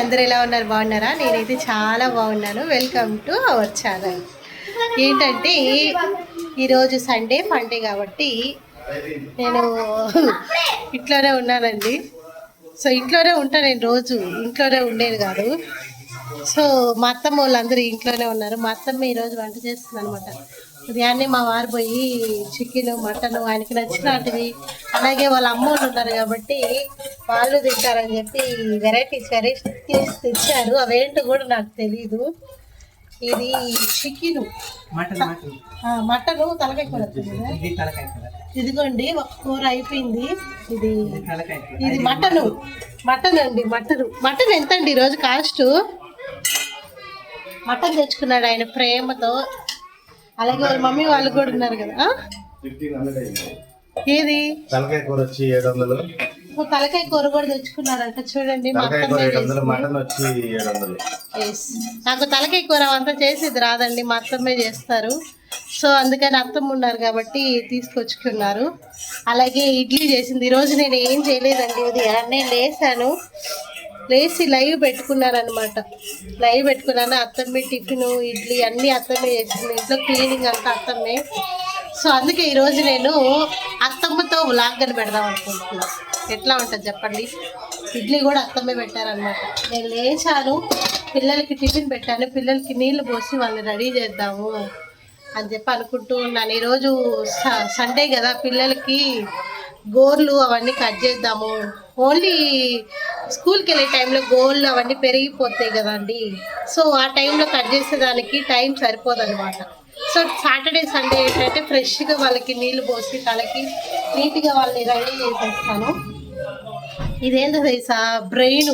అందరు ఎలా ఉన్నారు? బాగున్నారా? నేనైతే చాలా బాగున్నాను. వెల్కమ్ టు అవర్ ఛానల్ ఏంటంటే ఈరోజు సండే ఫండే కాబట్టి నేను ఇంట్లోనే ఉన్నానండి. సో ఇంట్లోనే ఉంటా నేను రోజు. ఇంట్లోనే ఉండేది కాదు. సో మా అత్తమ్మ వాళ్ళందరూ ఇంట్లోనే ఉన్నారు. మా అత్తమ్మ ఈరోజు వంట చేస్తుంది అనమాట ఉదయాన్నే మా వారు పోయి చికెన్ మటన్ ఆయనకి నచ్చినటివి అలాగే వాళ్ళ అమ్మ వాళ్ళు ఉన్నారు కాబట్టి వాళ్ళు తింటారని చెప్పి వెరైటీస్ వెరైటీస్ తెచ్చారు. అవేంటో కూడా నాకు తెలీదు. ఇది చికెన్. మటన్ తలకాయ కూర ఇదిగోండి ఒక కూర అయిపోయింది. ఇది ఇది మటన్. మటన్. అండి మటన్. మటన్ ఎంత అండి ఈరోజు కాస్ట్? మటన్ తెచ్చుకున్నాడు ఆయన ప్రేమతో. అలాగే వాళ్ళ మమ్మీ వాళ్ళు కూడా ఉన్నారు కదా. ఏది? తలకాయ కూర వచ్చి ఏడు వందలు. తలకాయ కూర కూడా తెచ్చుకున్నారంట చూడండి. నాకు తలకాయ కూర అంతా చేసేది రాదండి మా అత్తమ్మే చేస్తారు. సో అందుకని అత్తమ్మ ఉన్నారు కాబట్టి తీసుకొచ్చుకున్నారు. అలాగే ఇడ్లీ చేసింది. ఈరోజు నేను ఏం చేయలేదండి ఉదయాన్నే లేసాను. లేచి లైవ్ పెట్టుకున్నాను అనమాట లైవ్ పెట్టుకున్నాను. అత్తమ్మే టిఫిన్ ఇడ్లీ అన్నీ అత్తమ్మే చేసింది. ఇంట్లో క్లీనింగ్ అంతా అత్తమ్మే. సో అందుకే ఈరోజు నేను అత్తమ్మతో వ్లాగ్ పెడదాం అనుకుంటున్నాను ఎట్లా ఉంటుంది చెప్పండి? ఇడ్లీ కూడా అత్తమ్మే పెట్టారనమాట నేను లేచాను పిల్లలకి టిఫిన్ పెట్టాను పిల్లలకి నీళ్ళు పోసి వాళ్ళని రెడీ చేద్దాము అని చెప్పి అనుకుంటూ ఉన్నాను. ఈరోజు స- సండే కదా పిల్లలకి గోర్లు అవన్నీ కట్ చేద్దాము. ఓన్లీ స్కూల్కి వెళ్ళే టైంలో గోర్లు అవన్నీ పెరిగిపోతాయి కదండి. సో ఆ టైంలో కట్ చేసేదానికి టైం సరిపోదన్నమాట. సో సాటర్డే సండే ఏంటంటే ఫ్రెష్గా వాళ్ళకి నీళ్ళు పోసి తలకి నీట్గా వాళ్ళని రెడీ చేసేస్తాను. ఇదేందో తెలుసా? బ్రెయిన్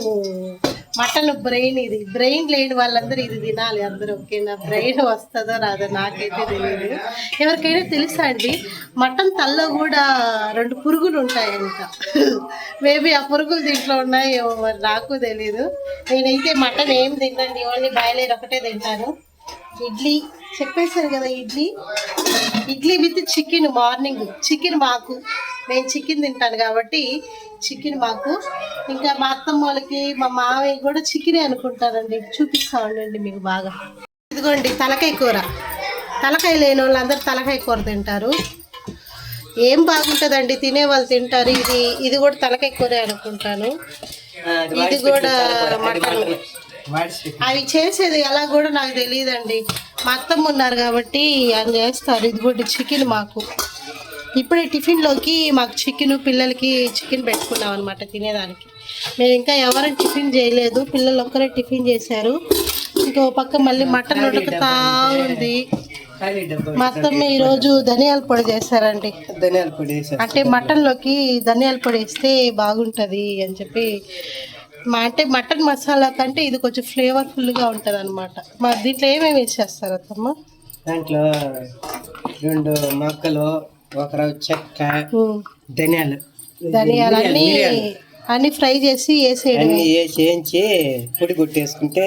మటన్ బ్రెయిన్ ఇది. బ్రెయిన్ లేని వాళ్ళందరూ ఇది తినాలి అందరూ ఓకేనా? బ్రెయిన్ వస్తుందో రాదో నాకైతే తెలియదు ఎవరికైనా తెలుసా అండి? మటన్ తల్లో కూడా రెండు పురుగులు ఉంటాయంట. మేబీ ఆ పురుగులు దీంట్లో ఉన్నాయో మరి నాకు తెలియదు నేనైతే మటన్ ఏం తినండి ఓన్లీ బాయిలేరు ఒకటే తింటాను. ఇడ్లీ చెప్పేశారు కదా idli? Idli with chicken morning. Chicken మాకు నేను చికెన్ తింటాను కాబట్టి చికెన్ మాకు. ఇంకా మా అత్తమ్మ వాళ్ళకి మా మావయ్య కూడా చికెనే అనుకుంటారండి. చూపిస్తా ఉండండి మీకు బాగా. ఇదిగోండి తలకాయ కూర. తలకాయ లేని వాళ్ళందరూ తలకాయ కూర తింటారు. ఏం బాగుంటుందండి తినే వాళ్ళు తింటారు. ఇది ఇది కూడా తలకాయ కూరే అనుకుంటాను. ఇది కూడా మటన్. అవి చేసేది ఎలా కూడా నాకు తెలియదండి. మా అత్తమ్మ ఉన్నారు కాబట్టి అని చేస్తారు. ఇది కూడా చికెన్ మాకు. ఇప్పుడే టిఫిన్లోకి మాకు చికెన్ పిల్లలకి చికెన్ పెట్టుకున్నాం అనమాట తినేదానికి. మేము ఇంకా ఎవరైనా టిఫిన్ చేయలేదు పిల్లలు ఒక్కరే టిఫిన్ చేశారు. ఇంకో పక్క మళ్ళీ మటన్ ఉడుకుతా ఉంది. ఖాళీ డబ్బా మా అత్తమ్మ ఈరోజు ధనియాల పొడి చేశారండి ధనియాల పొడి అంటే మటన్లోకి ధనియాల పొడి వేస్తే బాగుంటుంది అని చెప్పి మా అంటే మటన్ మసాలా కంటే ఇది కొంచెం ఫ్లేవర్ఫుల్గా ఉంటుంది అనమాట మా దీంట్లో ఏమేమి వేసేస్తారు అత్తమ్మ? దాంట్లో రెండు మొక్కలు ఒక రవ్వ చెక్క. ధనియాలు. ధనియాలు అన్నీ అన్నీ ఫ్రై చేసి వేసేయడం అన్ని వేసి వేయించి పొడి కొట్టేసుకుంటే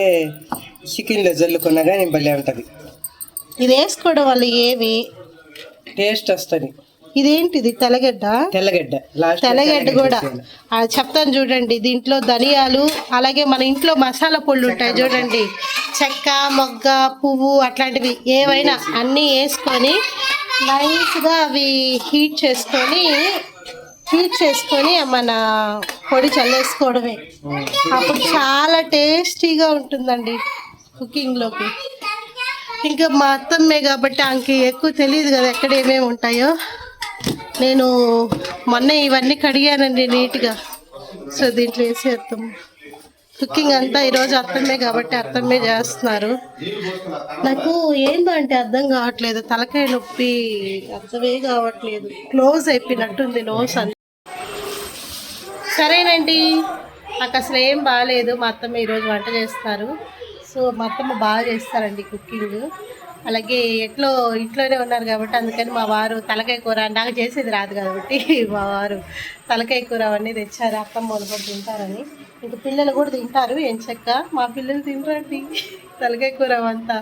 చికెన్లో జల్లుకున్నా కానీ భలే ఉంటుంది. ఇది వేసుకోవడం వల్ల ఏమి? టేస్ట్ వస్తుంది. ఇదేంటిది? తెల్లగడ్డ? తెల్లగడ్డ. తెల్లగడ్డ కూడా. చెప్తాను చూడండి. దీంట్లో ధనియాలు అలాగే మన ఇంట్లో మసాలా పొళ్ళు ఉంటాయి చూడండి. చెక్క మొగ్గ పువ్వు అట్లాంటివి ఏవైనా అన్నీ వేసుకొని నైస్గా అవి హీట్ చేసుకొని హీట్ చేసుకొని మన పొడి చల్లేసుకోవడమే. అప్పుడు చాలా టేస్టీగా ఉంటుందండి కుకింగ్లోకి. ఇంకా మా అత్తమ్మే కాబట్టి ఆమెకి ఎక్కువ తెలియదు కదా ఎక్కడ ఏమేమి ఉంటాయో. నేను మొన్న ఇవన్నీ కడిగానండి నీట్గా. సో దీంట్లో వేసేస్తాము కుకింగ్ అంతా ఈరోజు అత్తమ్మే కాబట్టి అత్తమ్మే చేస్తున్నారు. నాకు ఏందో అంటే అర్థం కావట్లేదు. తలకాయ నొప్పి అర్థమే కావట్లేదు. క్లోజ్ అయిపోయినట్టుంది నోస్ అంతా. సరేనండి. నాకు అసలు ఏం బాగాలేదు మా అత్తమ్మ ఈరోజు వంట చేస్తారు. సో మా అత్తమ్మ బాగా చేస్తారండి కుకింగ్. అలాగే ఎట్లో ఇంట్లోనే ఉన్నారు కాబట్టి అందుకని మా వారు తలకాయ కూర నాకు చేసేది రాదు కాబట్టి మా వారు తలకాయ కూర అవన్నీ తెచ్చారు అత్తమ్మ వాళ్ళు కూడా తింటారని. ఇంకా పిల్లలు కూడా తింటారు ఏం చెక్క? మా పిల్లలు తినరండి. తలకాయ కూర అంతా.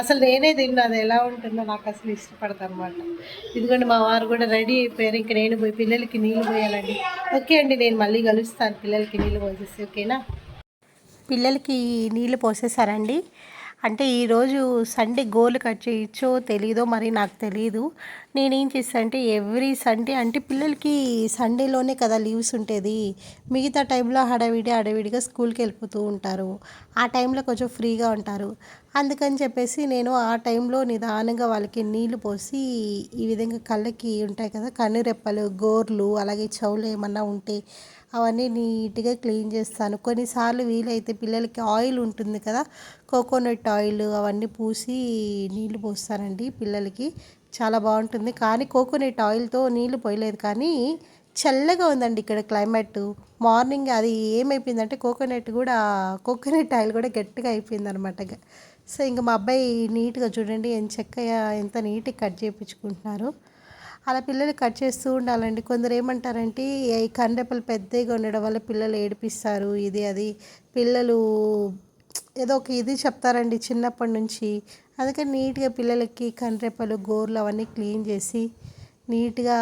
అసలు నేనే తిన్నా అది ఎలా ఉంటుందో నాకు అసలు ఇష్టపడతా అనమాట ఇదిగోండి మా వారు కూడా రెడీ అయిపోయారు. ఇంకా నేను పోయి పిల్లలకి నీళ్ళు పోయాలండి. ఓకే అండి నేను మళ్ళీ కలుస్తాను. పిల్లలకి నీళ్ళు పోసేసి ఓకేనా? పిల్లలకి నీళ్ళు పోసేసారండి. అంటే ఈరోజు సండే గోలు కట్ చేయొచ్చో తెలీదో మరి నాకు తెలియదు నేనేం చేస్తాను అంటే ఎవ్రీ సండే అంటే పిల్లలకి సండేలోనే కదా లీవ్స్ ఉంటుంది మిగతా టైంలో హడావిడి హడావిడిగా స్కూల్కి వెళ్ళిపోతూ ఉంటారు. ఆ టైంలో కొంచెం ఫ్రీగా ఉంటారు. అందుకని చెప్పేసి నేను ఆ టైంలో నిదానంగా వాళ్ళకి నీళ్ళు పోసి ఈ విధంగా కళ్ళకి ఉంటాయి కదా కన్నురెప్పలు గోర్లు అలాగే చెవులు ఏమన్నా ఉంటే అవన్నీ నీట్గా క్లీన్ చేస్తాను. కొన్నిసార్లు వీలైతే పిల్లలకి ఆయిల్ ఉంటుంది కదా కోకోనట్ ఆయిల్ అవన్నీ పూసి నీళ్ళు పోస్తానండి పిల్లలకి. చాలా బాగుంటుంది. కానీ కోకోనట్ ఆయిల్తో నీళ్ళు పోయలేదు. కానీ చల్లగా ఉందండి ఇక్కడ క్లైమేట్. మార్నింగ్ అది ఏమైపోయిందంటే కోకోనట్ కూడా కోకోనట్ ఆయిల్ కూడా గట్టిగా అయిపోయింది అనమాట సో ఇంకా మా అబ్బాయి నీట్గా చూడండి ఎంత చక్కగా ఎంత నీట్గా కట్ చేయించుకుంటున్నారు అలా పిల్లలు కట్ చేస్తూ ఉండాలండి. కొందరు ఏమంటారంటే ఈ కండెపలు పెద్దగా ఉండడం వల్ల పిల్లలు ఏడిపిస్తారు ఇది అది. పిల్లలు ఏదో ఒక ఇది చెప్తారండి చిన్నప్పటి నుంచి. అందుకని నీట్గా పిల్లలకి కండ్రెప్పలు గోర్లు అవన్నీ క్లీన్ చేసి నీట్గా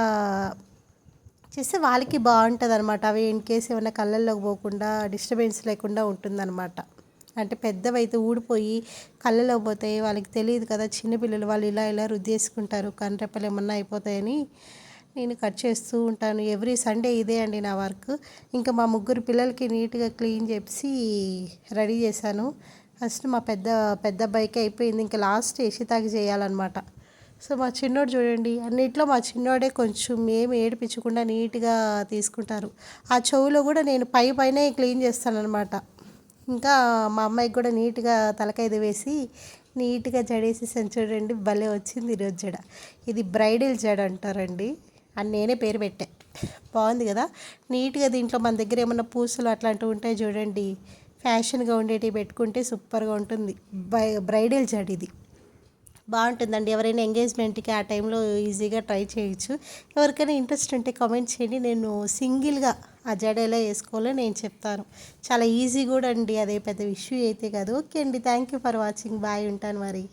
చేస్తే వాళ్ళకి బాగుంటుంది అనమాట అవి ఇన్ కేసు ఏమైనా కళ్ళల్లోకి పోకుండా డిస్టర్బెన్స్ లేకుండా ఉంటుందన్నమాట. అంటే పెద్దవైతే ఊడిపోయి కళ్ళలో పోతాయి వాళ్ళకి తెలియదు కదా చిన్నపిల్లలు వాళ్ళు ఇలా ఇలా రుద్దేసుకుంటారు కనరెప్పలు ఏమన్నా అయిపోతాయని నేను కట్ చేస్తూ ఉంటాను. ఎవ్రీ సండే ఇదే అండి నా వర్క్ ఇంకా మా ముగ్గురు పిల్లలకి నీట్గా క్లీన్ చేసి రెడీ చేశాను. ఫస్ట్ మా పెద్ద పెద్ద అబ్బాయికి అయిపోయింది. ఇంకా లాస్ట్ ఏషితాకి చేయాలన్నమాట. సో మా చిన్నోడు చూడండి అన్నిట్లో మా చిన్నోడే కొంచెం ఏమి ఏడిపించకుండా నీట్గా తీసుకుంటారు. ఆ చెవులో కూడా నేను పై పైనే క్లీన్ చేస్తాను అనమాట ఇంకా మా అమ్మాయికి కూడా నీట్గా తలకైదు వేసి నీట్గా జడేసేసాను చూడండి భలే వచ్చింది ఈరోజు జడ. ఇది బ్రైడల్ జడ అంటారండి. అని నేనే పేరు పెట్టా. బాగుంది కదా? నీట్గా దీంట్లో మన దగ్గర ఏమన్నా పూసలు అట్లాంటివి ఉంటాయి చూడండి. ఫ్యాషన్గా ఉండేటివి పెట్టుకుంటే సూపర్గా ఉంటుంది. బై బ్రైడల్ జడ ఇది. బాగుంటుందండి. ఎవరైనా ఎంగేజ్మెంట్కి ఆ టైంలో ఈజీగా ట్రై చేయొచ్చు. ఎవరికైనా ఇంట్రెస్ట్ ఉంటే కామెంట్ చేయండి. నేను సింగిల్గా ఆ జడ ఎలా వేసుకోవాలో నేను చెప్తాను. చాలా ఈజీ కూడా అండి అదే పెద్ద ఇష్యూ అయితే కాదు. ఓకే అండి thank you for watching. Bye ఉంటాను మరి.